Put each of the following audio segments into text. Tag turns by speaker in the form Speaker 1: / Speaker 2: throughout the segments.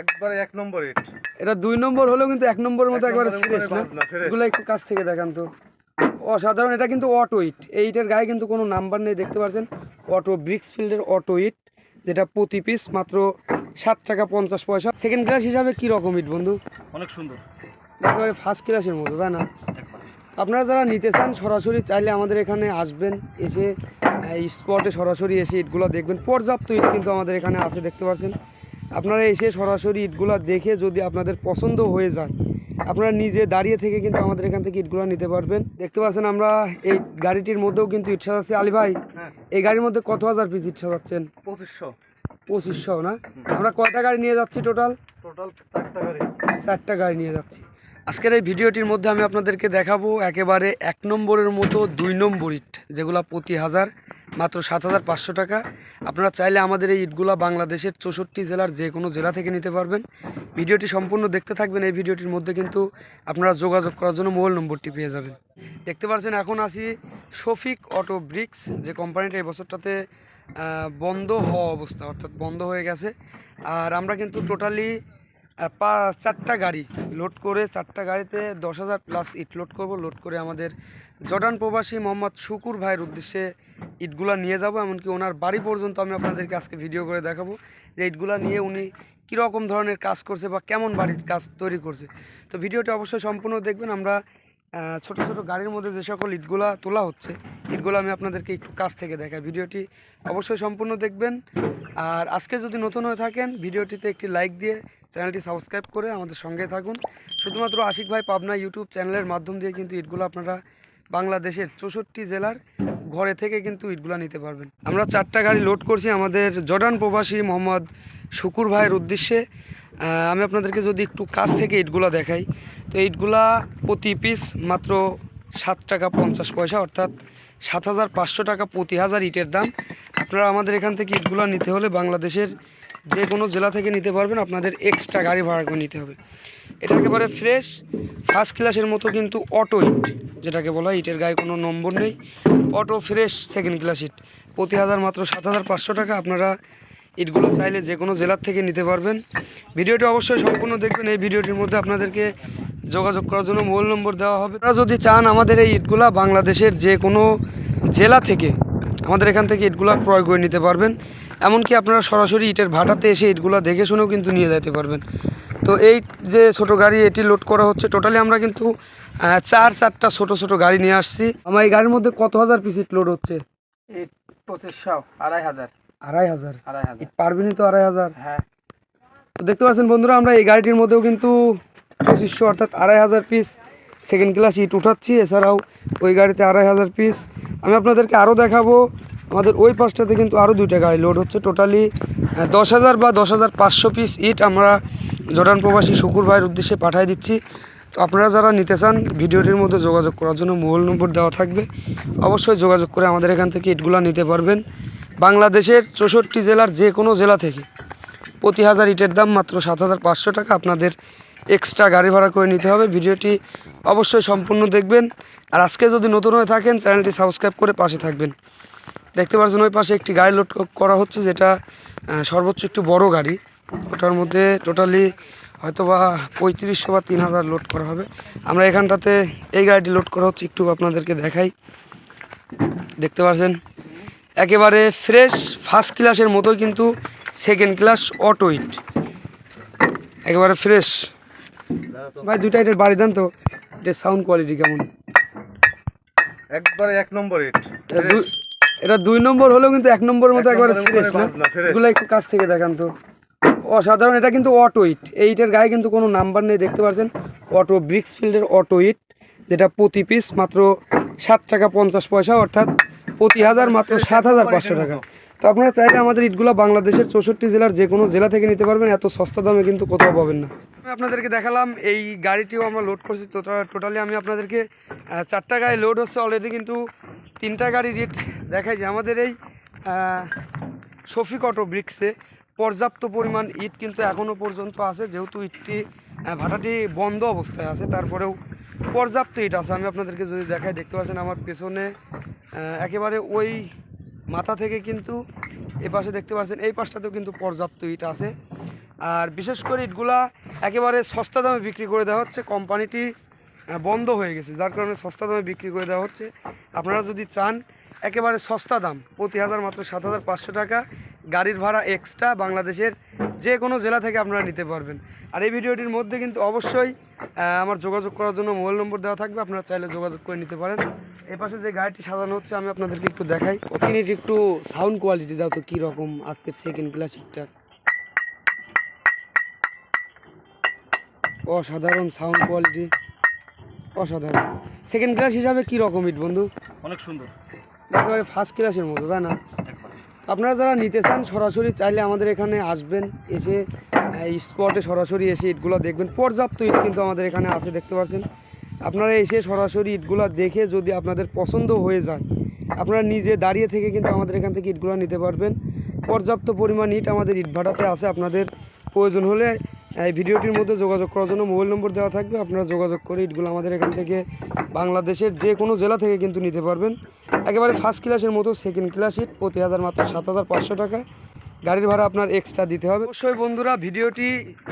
Speaker 1: একবারে এক নম্বর ইট
Speaker 2: এটা দুই নম্বর হলেও কিন্তু এক নম্বরের মতো একবারে ফ্রেশ না। এগুলো একটু কাছ থেকে দেখান তো। অসাধারণ এটা কিন্তু অটো ইট গায়ে কিন্তু কোনো নাম্বার নেই দেখতে পাচ্ছেন? অটো ব্রিক্স ফিল্ডের অটো ইট যেটা প্রতি পিস মাত্র সাত টাকা পঞ্চাশ পয়সা। সেকেন্ড ক্লাস হিসাবে কি রকম ইট বন্ধু?
Speaker 1: অনেক সুন্দর।
Speaker 2: একেবারে ফার্স্ট ক্লাসের মতো তাই না? আপনারা যারা নিতে চান সরাসরি চাইলে আমাদের এখানে আসবেন এসে স্পটে সরাসরি এসে ইটগুলো দেখবেন। পর্যাপ্ত ইট কিন্তু আমাদের এখানে আছে দেখতে পাচ্ছেন? আপনারা এসে সরাসরি ইটগুলো দেখে যদি আপনাদের পছন্দ হয়ে যায় আপনারা নিজে দাঁড়িয়ে থেকে কিন্তু আমাদের এখান থেকে ইটগুলো নিতে পারবেন। দেখতে পাচ্ছেন আমরা এই গাড়িটির মধ্যেও কিন্তু ইট সাজাচ্ছি। আলী ভাই
Speaker 1: হ্যাঁ।
Speaker 2: এই গাড়ির মধ্যে কত হাজার পিস ইট সাজাচ্ছেন?
Speaker 1: পঁচিশশো।
Speaker 2: পঁচিশশো না? আমরা কয়টা গাড়ি নিয়ে যাচ্ছি টোটাল
Speaker 1: টোটাল চারটা গাড়ি।
Speaker 2: চারটা গাড়ি নিয়ে যাচ্ছি। আজকের এই ভিডিওটির মধ্যে আমি আপনাদেরকে দেখাবো একেবারে এক নম্বরের মতো দুই নম্বর ইট যেগুলো প্রতি হাজার। মাত্র সাত হাজার পাঁচশো টাকা। আপনারা চাইলে আমাদের এই ইটগুলো বাংলাদেশের চৌষট্টি জেলার যে কোনো জেলা থেকে নিতে পারবেন। ভিডিওটি সম্পূর্ণ দেখতে থাকবেন। এই ভিডিওটির মধ্যে কিন্তু আপনারা যোগাযোগ করার জন্য মোবাইল নম্বরটি পেয়ে যাবেন। দেখতে পাচ্ছেন, এখন আসি শফিক অটো ব্রিক্স, যে কোম্পানিটা এই বছরটাতে বন্ধ হওয়া অবস্থা, অর্থাৎ বন্ধ হয়ে গেছে। আর আমরা কিন্তু টোটালি চারটা গাড়ি লোড করে চারটা গাড়িতে দশ হাজার প্লাস ইট লোড করব। লোড করে আমাদের জর্ডান প্রবাসী মোহাম্মদ শুকুর ভাইয়ের উদ্দেশ্যে ইটগুলা নিয়ে যাব, এমনকি ওনার বাড়ি পর্যন্ত আমি আপনাদেরকে আজকে ভিডিও করে দেখাবো যে ইটগুলা নিয়ে উনি কীরকম ধরনের কাজ করছে বা কেমন বাড়ির কাজ তৈরি করছে। তো ভিডিওটি অবশ্যই সম্পূর্ণ দেখবেন। আমরা ছোট ছোট গাড়ির মধ্যে যে সকল ইটগুলা তোলা হচ্ছে, ইটগুলো আমি আপনাদেরকে একটু কাছ থেকে দেখাই। ভিডিওটি অবশ্যই সম্পূর্ণ দেখবেন। আর আজকে যদি নতুন হয়ে থাকেন, ভিডিওটিতে একটি লাইক দিয়ে চ্যানেলটি সাবস্ক্রাইব করে আমাদের সঙ্গে থাকুন। শুধুমাত্র আশিক ভাই পাবনা ইউটিউব চ্যানেলের মাধ্যম দিয়ে কিন্তু ইটগুলো আপনারা বাংলাদেশের চৌষট্টি জেলার ঘরে থেকে কিন্তু ইটগুলো নিতে পারবেন। আমরা চারটা গাড়ি লোড করছি আমাদের জর্ডান প্রবাসী মোহাম্মদ শুকুর ভাইয়ের উদ্দেশ্যে আমি আপনাদেরকে যদি একটু কাছ থেকে ইটগুলো দেখাই, তো ইটগুলা প্রতি পিস মাত্র সাত টাকা পঞ্চাশ পয়সা, অর্থাৎ সাত হাজার পাঁচশো টাকা প্রতি হাজার ইটের দাম। আপনারা আমাদের এখান থেকে ইটগুলো নিতে হলে বাংলাদেশের যে কোনো জেলা থেকে নিতে পারবেন, আপনাদের এক্সট্রা গাড়ি ভাড়া করে নিতে হবে। এটা একেবারে ফ্রেশ ফার্স্ট ক্লাসের মতো কিন্তু অটো ইট, যেটাকে বলা হয়। ইটের গায়ে কোনো নম্বর নেই। অটো ফ্রেশ সেকেন্ড ক্লাস ইট। প্রতি হাজার মাত্র সাত হাজার পাঁচশো টাকা আপনারা ইটগুলো চাইলে যে কোনো জেলার থেকে নিতে পারবেন। ভিডিওটি অবশ্যই সম্পূর্ণ দেখবেন। এই ভিডিওটির মধ্যে আপনাদেরকে যোগাযোগ করার জন্য মোবাইল নম্বর দেওয়া হবে। আপনারা যদি চান আমাদের এই ইটগুলা বাংলাদেশের যে কোনো জেলা থেকে আমাদের এখান থেকে ইটগুলা ক্রয় করে নিতে পারবেন। এমনকি আপনারা সরাসরি ইটের ভাটাতে এসে ইটগুলা দেখে শুনেও কিন্তু নিয়ে যেতে পারবেন। তো এই যে ছোট গাড়ি, এটি লোড করা হচ্ছে টোটালি আমরা কিন্তু চার, চারটা ছোট ছোট গাড়ি নিয়ে আসছি। আমার এই গাড়ির মধ্যে কত হাজার পিস ইট লোড হচ্ছে?
Speaker 3: পঁচিশশো, আড়াই হাজার।
Speaker 2: আড়াই হাজার।
Speaker 3: আড়াই
Speaker 2: পারবেনই তো আড়াই হাজার?
Speaker 3: হ্যাঁ।
Speaker 2: তো দেখতে পাচ্ছেন বন্ধুরা আমরা এই গাড়িটির মধ্যেও কিন্তু পঁচিশশো অর্থাৎ আড়াই হাজার পিস সেকেন্ড ক্লাস ইট উঠাচ্ছি। এছাড়াও ওই গাড়িতে আড়াই হাজার পিস আমি আপনাদেরকে আরও দেখাবো আমাদের ওই পাশটাতে কিন্তু আরও দুইটা গাড়ি লোড হচ্ছে টোটালি দশ হাজার বা দশ হাজার পাঁচশো পিস ইট আমরা জর্ডান প্রবাসী শুকুর ভাইয়ের উদ্দেশ্যে পাঠিয়ে দিচ্ছি। তো আপনারা যারা নিতে চান ভিডিওটির মধ্যে যোগাযোগ করার জন্য মোবাইল নম্বর দেওয়া থাকবে। অবশ্যই যোগাযোগ করে আমাদের এখান থেকে ইটগুলো নিতে পারবেন। বাংলাদেশের চৌষট্টি জেলার যে কোনো জেলা থেকে। প্রতি হাজার ইটের দাম মাত্র সাত হাজার পাঁচশো টাকা আপনাদের এক্সট্রা গাড়ি ভাড়া করে নিতে হবে। ভিডিওটি অবশ্যই সম্পূর্ণ দেখবেন। আর আজকে যদি নতুন হয়ে থাকেন, চ্যানেলটি সাবস্ক্রাইব করে পাশে থাকবেন। দেখতে পাচ্ছেন ওই পাশে একটি গাড়ি লোড করা হচ্ছে, যেটা সর্বোচ্চ একটু বড় গাড়ি। ওটার মধ্যে টোটালি হয়তো বা পঁয়ত্রিশশো বা তিন হাজার লোড করা হবে। আমরা এখানটাতে এই গাড়িটি লোড করা হচ্ছে, একটু আপনাদেরকে দেখাই। দেখতে পাচ্ছেন একেবারে ফ্রেশ ফার্স্ট ক্লাসের মতোই কিন্তু সেকেন্ড ক্লাস অটো ইট একেবারে ফ্রেশ ভাই দুইটা এটার বাড়ি দেন তো এটার সাউন্ড কোয়ালিটি কেমন?
Speaker 1: একবারে এক নম্বর ইট
Speaker 2: এটা দুই- নম্বর হলেও কিন্তু এক নম্বরের মতো একবারে ফ্রেশ না? এগুলো একটু কাছ থেকে দেখান তো। অসাধারণ এটা কিন্তু অটো ইট এই ইটের গায়ে কিন্তু কোনো নাম্বার নেই দেখতে পাচ্ছেন? অটো ব্রিক্স ফিল্ডের অটো ইট যেটা প্রতি পিস মাত্র সাত টাকা পঞ্চাশ পয়সা অর্থাৎ প্রতি হাজার মাত্র সাত হাজার পাঁচশো টাকা। তো আপনারা চাইলে আমাদের ইটগুলো বাংলাদেশের চৌষট্টি জেলার যে কোনো জেলা থেকে নিতে পারবেন এত সস্তা দামে কিন্তু কোথাও পাবেন না। আমি আপনাদেরকে দেখালাম এই গাড়িটিও আমরা লোড করছি টোটালি আমি আপনাদেরকে চারটা গাড়ি লোড হচ্ছে অলরেডি কিন্তু তিনটা গাড়ি রেট দেখাই যে আমাদের এই শফিক অটো ব্রিক্সে পর্যাপ্ত পরিমাণ ইট কিন্তু এখনও পর্যন্ত আছে যেহেতু ইটটি ভাটাটি বন্ধ অবস্থায় আছে তারপরেও পর্যাপ্ত ইট আছে। আমি আপনাদেরকে যদি দেখাই, দেখতে পাচ্ছেন আমার পেছনে একেবারে ওই মাথা থেকে কিন্তু এ পাশে দেখতে পাচ্ছেন, এই পাশটাতেও কিন্তু পর্যাপ্ত ইট আছে। আর বিশেষ করে ইটগুলা একেবারে সস্তা দামে বিক্রি করে দেওয়া হচ্ছে। কোম্পানিটি বন্ধ হয়ে গেছে, যার কারণে সস্তা দামে বিক্রি করে দেওয়া হচ্ছে। আপনারা যদি চান, একেবারে সস্তা দাম, প্রতি হাজার মাত্র সাত হাজার পাঁচশো টাকা, গাড়ির ভাড়া এক্সট্রা বাংলাদেশের যে কোনো জেলা থেকে আপনারা নিতে পারবেন। আর এই ভিডিওটির মধ্যে কিন্তু অবশ্যই আমার যোগাযোগ করার জন্য মোবাইল নম্বর দেওয়া থাকবে আপনারা চাইলে যোগাযোগ করে নিতে পারেন। এই পাশে যে গাড়িটি সাজানো হচ্ছে আমি আপনাদেরকে একটু দেখাই। মিনিট একটু সাউন্ড কোয়ালিটি দাও তো কীরকম আজকের সেকেন্ড ক্লাসিকটা অসাধারণ সাউন্ড কোয়ালিটি অসাধারণ। সেকেন্ড ক্লাস হিসাবে কী রকম ইট বন্ধু?
Speaker 1: অনেক সুন্দর।
Speaker 2: একেবারে ফার্স্ট ক্লাসের মতো তাই না? আপনারা যারা নিতে চান, সরাসরি চাইলে আমাদের এখানে আসবেন, এসে স্পটে সরাসরি এসে ইটগুলো দেখবেন। পর্যাপ্ত ইট কিন্তু আমাদের এখানে আছে, দেখতে পাচ্ছেন আপনারা এসে সরাসরি ইটগুলো দেখে যদি আপনাদের পছন্দ হয়ে যায়, আপনারা নিজে দাঁড়িয়ে থেকে কিন্তু আমাদের এখান থেকে ইটগুলো নিতে পারবেন। পর্যাপ্ত পরিমাণ ইট আমাদের ইট ভাটাতে আছে, আপনাদের প্রয়োজন হলে এই ভিডিওটির মধ্যে যোগাযোগ করার জন্য মোবাইল নম্বর দেওয়া থাকবে। আপনারা যোগাযোগ করে ইটগুলো আমাদের এখান থেকে বাংলাদেশের যে কোনো জেলা থেকে কিন্তু নিতে পারবেন। একেবারে ফার্স্ট ক্লাসের মতো সেকেন্ড ক্লাস ইট প্রতি হাজার মাত্র সাত হাজার পাঁচশো টাকা। গাড়ির ভাড়া আপনার এক্সট্রা দিতে হবে। অবশ্যই বন্ধুরা, ভিডিওটি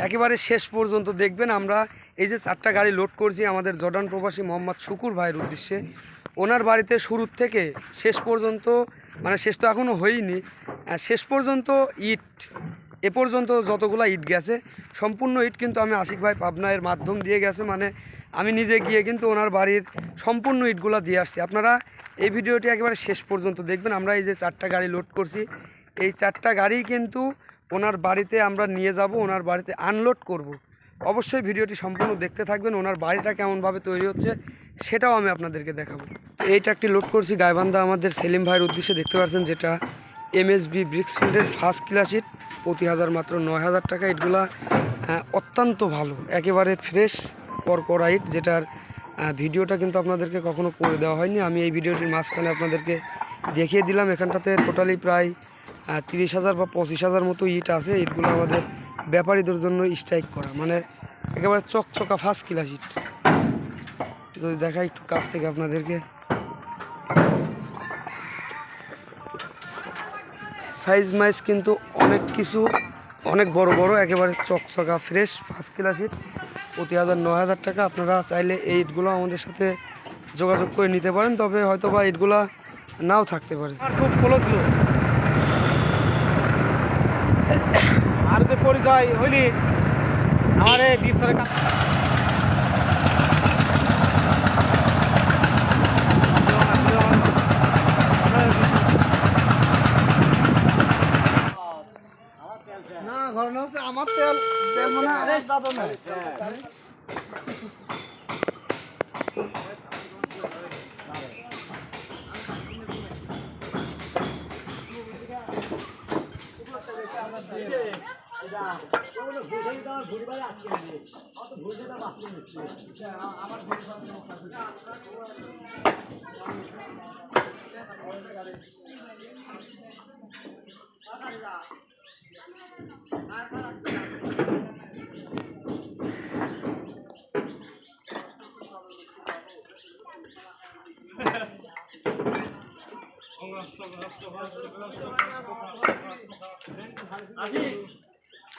Speaker 2: একেবারে শেষ পর্যন্ত দেখবেন। আমরা এই যে চারটা গাড়ি লোড করছি, আমাদের জর্ডান প্রবাসী মোহাম্মদ শুকুর ভাইয়ের উদ্দেশ্যে। ওনার বাড়িতে শুরুর থেকে শেষ পর্যন্ত মানে শেষ তো এখনও হয়নি শেষ পর্যন্ত ইট এ পর্যন্ত যতগুলা ইট গেছে, সম্পূর্ণ ইট কিন্তু আমি আশিক ভাই পাবনায়ের মাধ্যম দিয়ে গেছে মানে আমি নিজে গিয়ে কিন্তু ওনার বাড়ির সম্পূর্ণ ইটগুলো দিয়ে আসছি। আপনারা এই ভিডিওটি একেবারে শেষ পর্যন্ত দেখবেন। আমরা এই যে চারটা গাড়ি লোড করছি, এই চারটা গাড়ি কিন্তু ওনার বাড়িতে আমরা নিয়ে যাব, ওনার বাড়িতে আনলোড করব। অবশ্যই ভিডিওটি সম্পূর্ণ দেখতে থাকবেন, ওনার বাড়িটা কেমনভাবে তৈরি হচ্ছে সেটাও আমি আপনাদেরকে দেখাবো। এইটা একটি লোড করছি, গাইবান্ধা আমাদের সেলিম ভাইয়ের উদ্দেশ্যে দেখতে পাচ্ছেন যেটা এমএসবি ব্রিক্সফিল্ডের ফার্স্ট ক্লাস প্রতি হাজার মাত্র নয় হাজার টাকা। ইটগুলা অত্যন্ত ভালো। একেবারে ফ্রেশ করকরা ইট যেটার ভিডিওটা কিন্তু আপনাদেরকে কখনো করে দেওয়া হয়নি। আমি এই ভিডিওটির মাঝখানে আপনাদেরকে দেখিয়ে দিলাম। এখানটাতে টোটালি প্রায় তিরিশ হাজার বা পঁচিশ হাজার মতো ইট আছে। ইটগুলো আমাদের ব্যাপারীদের জন্য স্ট্রাইক করা। মানে একেবারে চকচকা ফার্স্ট ক্লাস ইট। যদি দেখাই একটু কাছ থেকে আপনাদেরকে। সাইজ মাইজ কিন্তু অনেক কিছু, অনেক বড় বড়, একেবারে চকচকা ফ্রেশ ফার্স্ট ক্লাস ইট প্রতি হাজার নয় হাজার টাকা আপনারা চাইলে এই ইটগুলো আমাদের সাথে যোগাযোগ করে নিতে পারেন, তবে হয়তো বা ইটগুলা নাও থাকতে পারে।
Speaker 1: খুব লোক আর যে পরিচয় হইলি, আমার এই না ঘটনা হচ্ছে আমার তেল। মনে হয় আমার দাদা নাই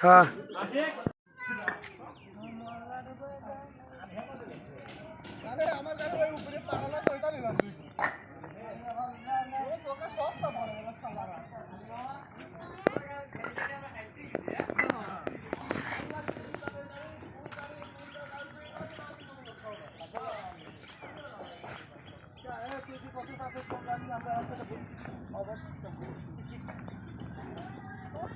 Speaker 2: হ্যাঁ
Speaker 1: আমার গাড়ি উপরে পারালা